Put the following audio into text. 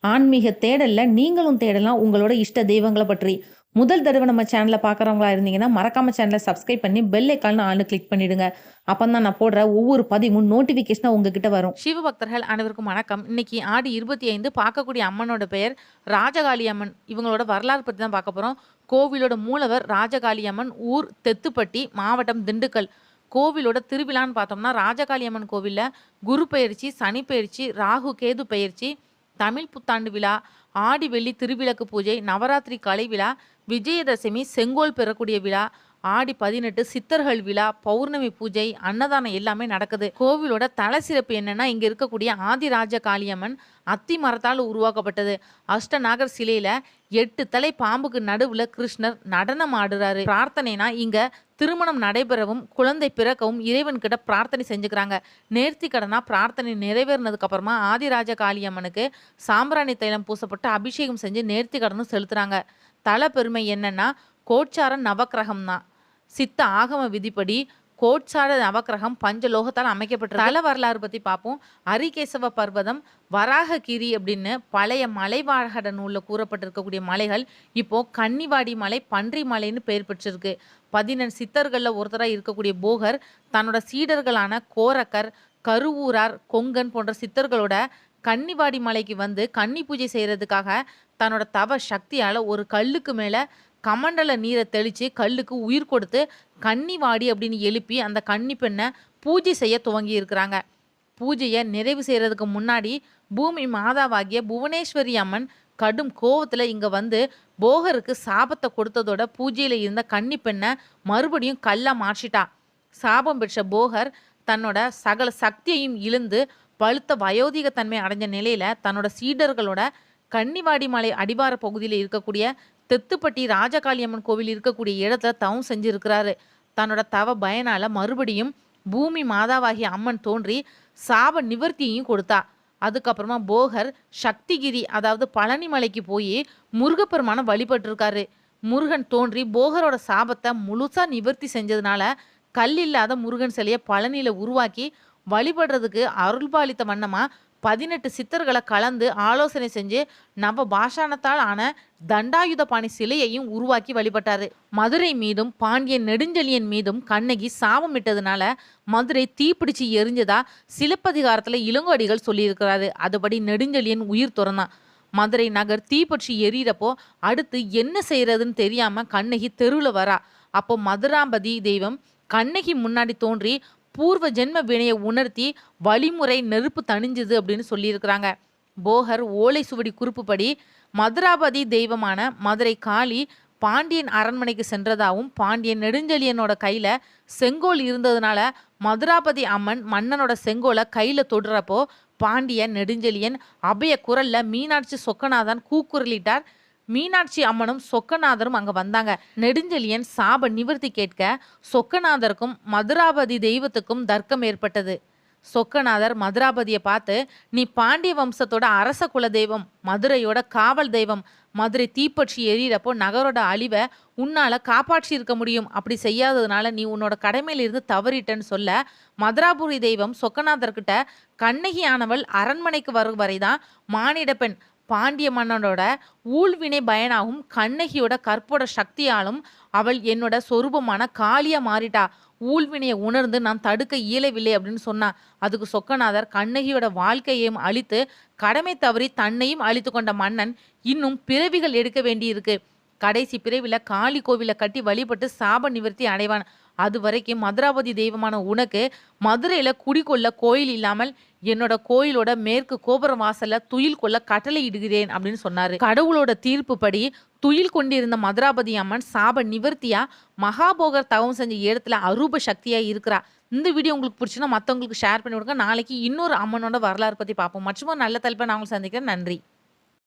ஆன்மீக தேடல்ல நீங்களும் தேடலாம் உங்களோட இஷ்ட தெய்வங்களை பற்றி. முதல் தடவை நம்ம சேனலில் பார்க்குறவங்களா இருந்தீங்கன்னா, மறக்காம சேனலை சப்ஸ்கிரைப் பண்ணி பெல் ஐகான் ஆல்னு கிளிக் பண்ணிடுங்க. அப்பதான் நான் போடுற ஒவ்வொரு பதிவும் நோட்டிஃபிகேஷனாக உங்ககிட்ட வரும். சிவபக்தர்கள் அனைவருக்கும் வணக்கம். இன்னைக்கு ஆடி 25 பார்க்கக்கூடிய அம்மனோட பெயர் ராஜகாளி அம்மன். இவங்களோட வரலாறு பற்றி தான் பார்க்க போகிறோம் கோவிலோட மூலவர் ராஜகாளி அம்மன். ஊர் தெத்துப்பட்டி, மாவட்டம் திண்டுக்கல். கோவிலோட திருவிழான்னு பார்த்தோம்னா, ராஜகாளி அம்மன் கோவில்ல குரு பயிற்சி சனி பயிற்சி ராகு கேது பயிற்சி தமிழ் புத்தாண்டு விழா, ஆடி வெள்ளி திருவிளக்கு பூஜை, நவராத்திரி கலை விழா, விஜயதசமி செங்கோல் பெறக்கூடிய விழா, ஆடி 18 சித்தர்கள் விழா, பௌர்ணமி பூஜை, அன்னதானம் எல்லாமே நடக்குது. கோவிலோட தல சிறப்பு என்னன்னா, இங்க இருக்கக்கூடிய ஆதிராஜ காளியம்மன் அத்தி மரத்தால் உருவாக்கப்பட்டது. அஷ்டநாகர் சிலையில எட்டு தலை பாம்புக்கு நடுவுல கிருஷ்ணர் நடனம் ஆடுறாரு. பிரார்த்தனைனா இங்க திருமணம் நடைபெறவும், குழந்தை பிறக்கவும் இறைவன்கிட்ட பிரார்த்தனை செஞ்சுக்கிறாங்க. நேர்த்தி கடனா பிரார்த்தனை நிறைவேறினதுக்கு அப்புறமா ஆதிராஜ காளியம்மனுக்கு சாம்பிராணி தைலம் பூசப்பட்டு அபிஷேகம் செஞ்சு நேர்த்தி கடனும் செலுத்துறாங்க. தல பெருமை என்னன்னா, கோச்சாரன் நவக்கிரகம் தான். சித்த ஆகம விதிப்படி கோட்சார நவக்கிரகம் பஞ்சலோகத்தால் அமைக்கப்பட்ட தல வரலாறு பத்தி பார்ப்போம். அரிகேசவ பர்வதம், வராககிரி அப்படின்னு பழைய மலைவாழகட நூலில் கூறப்பட்டிருக்கக்கூடிய மலைகள் இப்போ கன்னிவாடி மலை, பன்றி மலைன்னு பெயர் பெற்றிருக்கு. பதினெண் சித்தர்களில் ஒருத்தராக இருக்கக்கூடிய போகர் தன்னோட சீடர்களான கோரக்கர், கருவூரார், கொங்கன் போன்ற சித்தர்களோட கன்னிவாடி மலைக்கு வந்து கன்னி பூஜை செய்கிறதுக்காக தன்னோட தவ சக்தியால் ஒரு கல்லுக்கு மேலே கமண்டல நீரை தெளித்து கல்லுக்கு உயிர் கொடுத்து கன்னிவாடி அப்படின்னு எழுப்பி அந்த கன்னி பெண்ணை பூஜை செய்ய துவங்கி இருக்கிறாங்க. பூஜையை நிறைவு செய்கிறதுக்கு முன்னாடி பூமி மாதாவாகிய புவனேஸ்வரி அம்மன் கடும் கோவத்தில் இங்கே வந்து போகருக்கு சாபத்தை கொடுத்ததோட பூஜையில் இருந்த கன்னி பெண்ணை மறுபடியும் கல்லா மாற்றிட்டா. சாபம் பெற்ற போகர் தன்னோட சகல சக்தியையும் இழந்து பழுத்த வயோதிக தன்மை அடைஞ்ச நிலையில் தன்னோட சீடர்களோட கன்னிவாடி மலை அடிவார பகுதியில் இருக்கக்கூடிய தெத்துப்பட்டி ராஜகாளியம்மன் கோவில் இருக்கக்கூடிய இடத்துல தவம் செஞ்சிருக்கிறாரு. தன்னோட தவ பயனால மறுபடியும் பூமி மாதாவாகிய அம்மன் தோன்றி சாப நிவர்த்தியையும் கொடுத்தா. அதுக்கப்புறமா போகர் சக்திகிரி அதாவது பழனி மலைக்கு போய் முருகப்பெருமான வழிபட்டிருக்காரு. முருகன் தோன்றி போகரோட சாபத்தை முழுசா நிவர்த்தி செஞ்சதுனால கல் இல்லாத முருகன் சிலையை பழனியில உருவாக்கி வழிபடுறதுக்கு அருள்பாலித்த வண்ணமா 18 சித்தர்களை கலந்து ஆலோசனை செஞ்சு நவ பாஷாணத்தால் ஆன தண்டாயுதபாணி சிலையையும் உருவாக்கி வழிபட்டாரு. மதுரை மீதும் பாண்டியன் நெடுஞ்செழியன் மீதும் கண்ணகி சாபமிட்டதுனால மதுரை தீப்பிடிச்சு எரிஞ்சதா சிலப்பதிகாரத்தில் இளங்கோடிகள் சொல்லியிருக்கிறாரு. அதுபடி நெடுஞ்செழியன் உயிர் துறந்தான். மதுரை நகர் தீப்பற்றி எரியறப்போ அடுத்து என்ன செய்யறதுன்னு தெரியாம கண்ணகி தெருவில் வரா. அப்போ மதுராம்பதி தெய்வம் கண்ணகி முன்னாடி தோன்றி பூர்வ ஜென்ம வினையை உணர்த்தி வழிமுறை நெருப்பு தணிஞ்சுது அப்படின்னு சொல்லியிருக்கிறாங்க. போகர் ஓலை சுவடி குறிப்புப்படி மதுராபதி தெய்வமான மதுரை காளி பாண்டியன் அரண்மனைக்கு சென்றதாகவும் பாண்டியன் நெடுஞ்செழியனோட கையில் செங்கோல் இருந்ததுனால மதுராபதி அம்மன் மன்னனோட செங்கோலை கையில் தொடுறப்போ பாண்டியன் நெடுஞ்செழியன் அபய குரலில் மீனாட்சி சொக்கநாதன் கூக்குரலிட்டார். மீனாட்சி அம்மனும் சொக்கநாதரும் அங்க வந்தாங்க. நெடுஞ்செழியன் சாப நிவர்த்தி கேட்க சொக்கநாதருக்கும் மதுராபதி தெய்வத்துக்கும் தர்க்கம் ஏற்பட்டது. சொக்கநாதர் மதுராபதியை பார்த்து நீ பாண்டிய வம்சத்தோட அரச குல தெய்வம், மதுரையோட காவல் தெய்வம். மதுரை தீப்பற்றி எரியறப்போ நகரோட அழிவை உன்னால காப்பாற்றி இருக்க முடியும். அப்படி செய்யாததுனால நீ உன்னோட கடமையிலிருந்து தவறிட்டன்னு சொல்ல மதுராபுரி தெய்வம் சொக்கநாதர்கிட்ட கண்ணகி ஆனவள் அரண்மனைக்கு வரும் வரைதான் மானிட பெண். பாண்டிய மன்னனோட ஊழ்வினை பயனாகும் கண்ணகியோட கற்போட சக்தியாலும் அவள் என்னோட சொரூபமான காளியா மாறிட்டா. ஊழ்வினையை உணர்ந்து நான் தடுக்க இயலவில்லை அப்படின்னு சொன்னா. அதுக்கு சொக்கநாதர் கண்ணகியோட வாழ்க்கையையும் அழித்து கடமை தவறி தன்னையும் அழித்து கொண்ட மன்னன் இன்னும் பிறவிகள் எடுக்க வேண்டியிருக்கு. கடைசி பிறவில காளி கோவிலை கட்டி வழிபட்டு சாப நிவர்த்தி அடைவான். அதுவரைக்கும் மதுராபதி தெய்வமான உனக்கு மதுரையில குடிக்கொள்ள கோயில் இல்லாமல் என்னோட கோயிலோட மேற்கு கோபுர வாசல்ல துயில் கொள்ள கட்டளை இடுகிறேன் அப்படின்னு சொன்னாரு. கடவுளோட தீர்ப்புப்படி துயில் கொண்டிருந்த மதுராபதி அம்மன் சாப நிவர்த்தியா மகாபோகர் தவம் செஞ்ச இடத்துல அரூப சக்தியா இருக்கிறா. இந்த வீடியோ உங்களுக்கு பிடிச்சுன்னா மத்தவங்களுக்கு ஷேர் பண்ணி விடுங்க. நாளைக்கு இன்னொரு அம்மனோட வரலாறு பத்தி பார்ப்போம். மற்றும் நல்ல தலைப்பை நான் உங்களுக்கு சந்திக்கிறேன். நன்றி.